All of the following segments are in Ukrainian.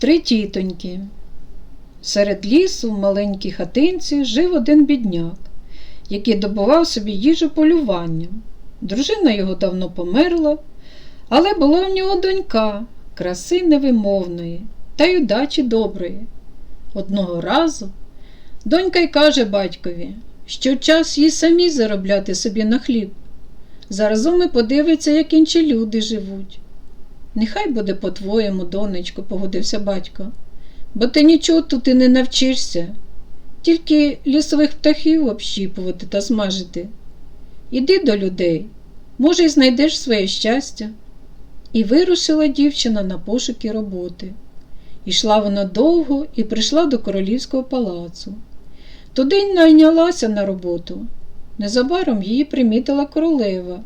Три тітоньки. Серед лісу в маленькій хатинці жив один бідняк, який добував собі їжу полюванням. Дружина його давно померла, але була в нього донька, краси невимовної та й удачі доброї. Одного разу донька й каже батькові, що час їй самі заробляти собі на хліб. Заразом і подивиться, як інші люди живуть. Нехай буде по-твоєму, донечко, погодився батько, бо ти нічого тут і не навчишся, тільки лісових птахів общіпувати та смажити. Іди до людей, може, й знайдеш своє щастя. І вирушила дівчина на пошуки роботи. Ішла вона довго і прийшла до королівського палацу. Туди й найнялася на роботу. Незабаром її примітила королева,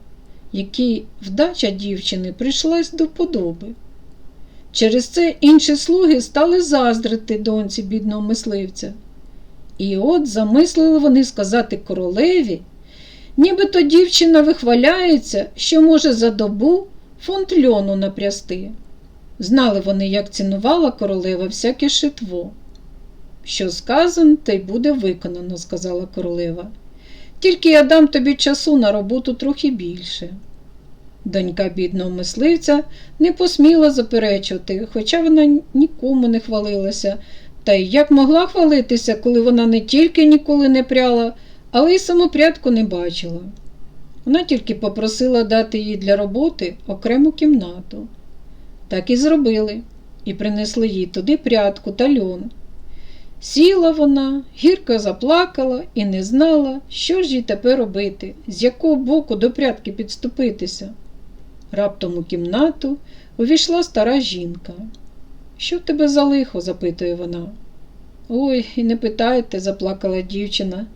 якій вдача дівчини прийшлась до вподоби. Через це інші слуги стали заздрити доньці бідного мисливця. І от замислили вони сказати королеві, нібито дівчина вихваляється, що може за добу фунт льону напрясти. Знали вони, як цінувала королева всяке шитво. Що сказано, те й буде виконано, сказала королева. Тільки я дам тобі часу на роботу трохи більше. Донька бідного мисливця не посміла заперечувати, хоча вона нікому не хвалилася, та й як могла хвалитися, коли вона не тільки ніколи не пряла, але й самопрядку не бачила. Вона тільки попросила дати їй для роботи окрему кімнату. Так і зробили, і принесли їй туди прядку та льон. Сіла вона, гірко заплакала і не знала, що ж їй тепер робити, з якого боку до прядки підступитися. Раптом у кімнату увійшла стара жінка. Що в тебе за лихо? запитує вона. Ой, і не питайте, заплакала дівчина.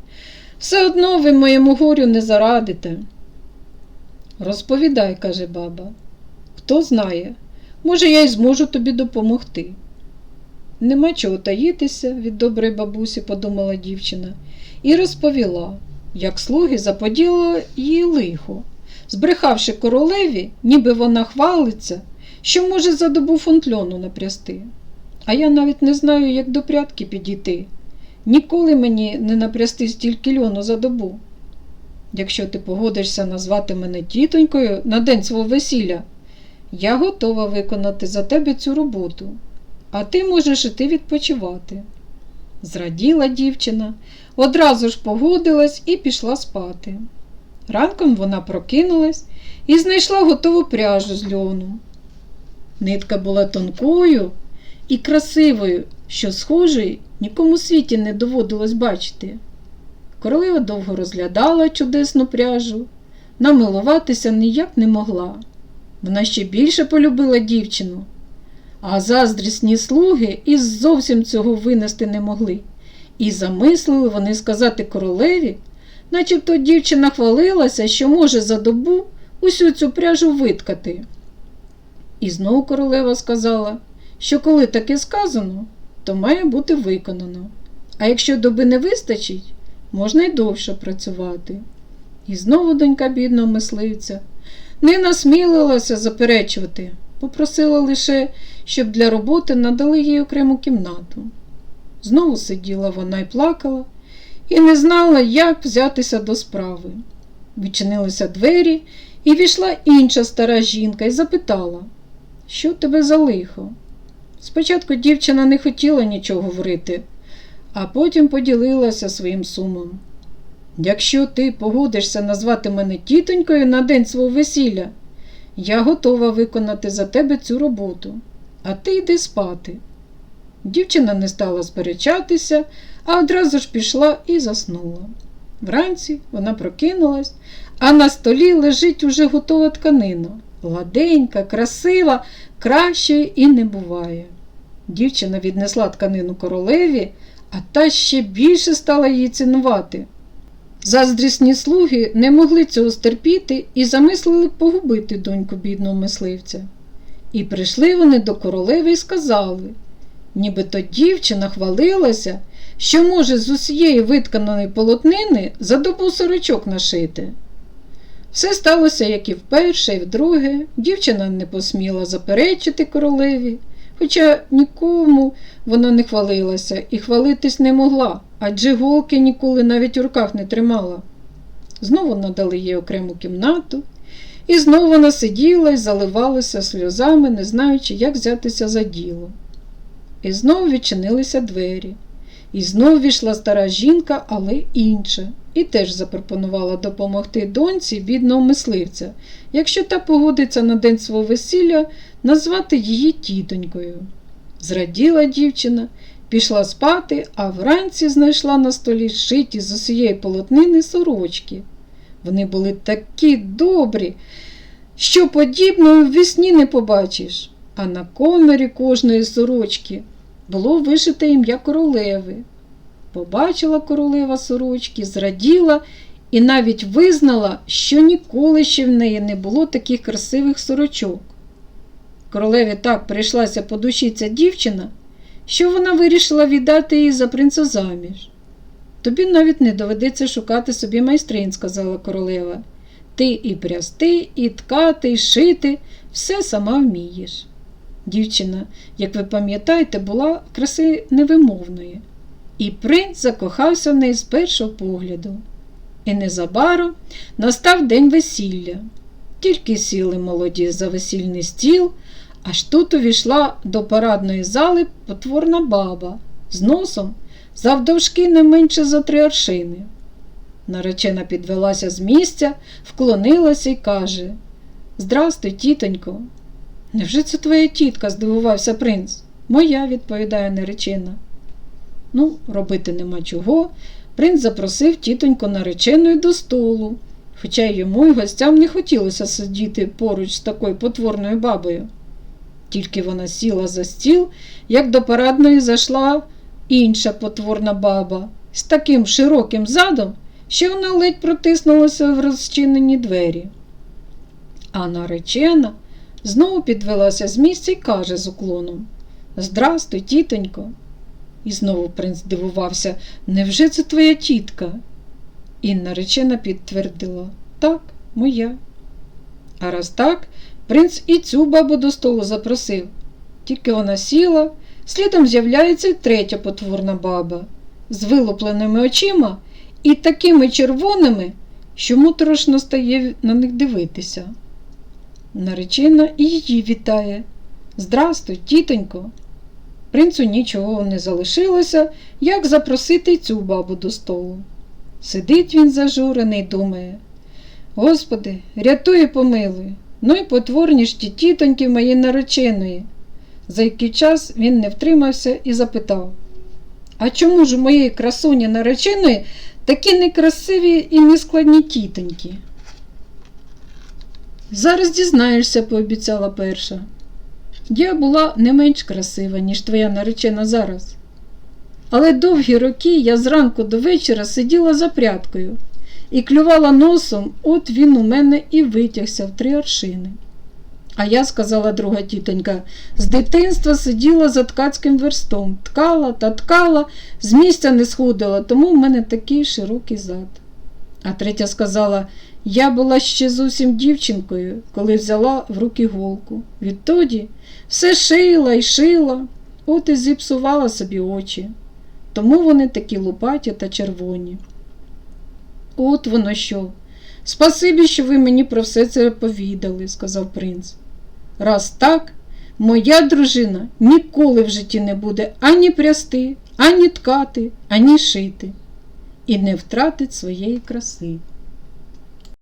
Все одно ви моєму горю не зарадите. Розповідай, каже баба. Хто знає, може, я й зможу тобі допомогти. Нема чого таїтися від доброї бабусі, подумала дівчина, і розповіла, як слуги заподіли її лихо, збрехавши королеві, ніби вона хвалиться, що може за добу фунт льону напрясти. А я навіть не знаю, як до прятки підійти. Ніколи мені не напрясти стільки льону за добу. Якщо ти погодишся назвати мене тітонькою на день свого весілля, я готова виконати за тебе цю роботу, а ти можеш іти відпочивати. Зраділа дівчина, одразу ж погодилась і пішла спати. Ранком вона прокинулась і знайшла готову пряжу з льону. Нитка була тонкою і красивою, що схожої нікому світі не доводилось бачити. Королева довго розглядала чудесну пряжу, намилуватися ніяк не могла. Вона ще більше полюбила дівчину, а заздрісні слуги і зовсім цього винести не могли. І замислили вони сказати королеві, начебто дівчина хвалилася, що може за добу усю цю пряжу виткати. І знову королева сказала, що коли таке сказано, то має бути виконано. А якщо доби не вистачить, можна й довше працювати. І знову донька бідного мисливця не насмілилася заперечувати, попросила лише, щоб для роботи надали їй окрему кімнату. Знову сиділа вона і плакала, і не знала, як взятися до справи. Відчинилися двері, і війшла інша стара жінка і запитала, що тебе за лихо? Спочатку дівчина не хотіла нічого говорити, а потім поділилася своїм сумом. Якщо ти погодишся назвати мене тітонькою на день свого весілля, я готова виконати за тебе цю роботу, а ти йди спати. Дівчина не стала сперечатися, а одразу ж пішла і заснула. Вранці вона прокинулась, а на столі лежить уже готова тканина. Гладенька, красива, кращої і не буває. Дівчина віднесла тканину королеві, а та ще більше стала її цінувати. Заздрісні слуги не могли цього стерпіти і замислили погубити доньку бідного мисливця. І прийшли вони до королеви і сказали, нібито дівчина хвалилася, що може з усієї витканої полотнини за добу сорочок нашити. Все сталося, як і вперше, і вдруге. Дівчина не посміла заперечити королеві, Хоча нікому вона не хвалилася і хвалитись не могла, адже голки ніколи навіть у руках не тримала. Знову надали їй окрему кімнату, і знову вона сиділа і заливалася сльозами, не знаючи, як взятися за діло. І знову відчинилися двері. І знов війшла стара жінка, але інша, і теж запропонувала допомогти доньці бідного мисливця, якщо та погодиться на день свого весілля назвати її тітонькою. Зраділа дівчина, пішла спати, а вранці знайшла на столі шиті з усієї полотнини сорочки. Вони були такі добрі, що подібного в вісні не побачиш, а на комері кожної сорочки було вишите ім'я королеви. Побачила королева сорочки, зраділа і навіть визнала, що ніколи ще в неї не було таких красивих сорочок. Королеві так прийшлася по душі ця дівчина, що вона вирішила віддати її за принца заміж. Тобі навіть не доведеться шукати собі майстрин, сказала королева. Ти і прясти, і ткати, і шити, все сама вмієш. Дівчина, як ви пам'ятаєте, була краси невимовної, і принц закохався в неї з першого погляду. І незабаром настав день весілля. Тільки сіли молоді за весільний стіл, аж тут увійшла до парадної зали потворна баба з носом завдовжки не менше за три аршини. Наречена підвелася з місця, вклонилася і каже Здрастуй, тітонько. Невже це твоя тітка? здивувався принц. Моя, відповідає наречена. Ну, робити нема чого. Принц запросив тітоньку нареченою до столу, хоча йому й гостям не хотілося сидіти поруч з такою потворною бабою. Тільки вона сіла за стіл, як до парадної зайшла інша потворна баба з таким широким задом, що вона ледь протиснулася в розчинені двері. А наречена знову підвелася з місця і каже з уклоном Здрастуй, тітонько. І знову принц дивувався, невже це твоя тітка? І наречена підтвердила так, моя. А раз так, принц і цю бабу до столу запросив. Тільки вона сіла, слідом з'являється третя потворна баба з вилупленими очима і такими червоними, що моторошно стає на них дивитися. Наречена і її вітає. Здрастуй, тітонько. Принцу нічого не залишилося, як запросити цю бабу до столу. Сидить він зажурений, думає. Господи, рятуй і помилуй, ну й потворні ж ті тітоньки моєї нареченої. За який час він не втримався і запитав А чому ж у моєї красуні нареченої такі некрасиві і нескладні тітоньки? Зараз дізнаєшся, пообіцяла перша. Я була не менш красива, ніж твоя наречена зараз. Але довгі роки я зранку до вечора сиділа за прядкою і клювала носом, от він у мене і витягся в три аршини. А я, сказала друга тітонька, з дитинства сиділа за ткацьким верстом, ткала та ткала, з місця не сходила, тому в мене такий широкий зад. А третя сказала, я була ще зовсім дівчинкою, коли взяла в руки голку. Відтоді все шила і шила, от і зіпсувала собі очі. Тому вони такі лупаті та червоні. От воно що. Спасибі, що ви мені про все це повідали, сказав принц. Раз так, моя дружина ніколи в житті не буде ані прясти, ані ткати, ані шити і не втратить своєї краси.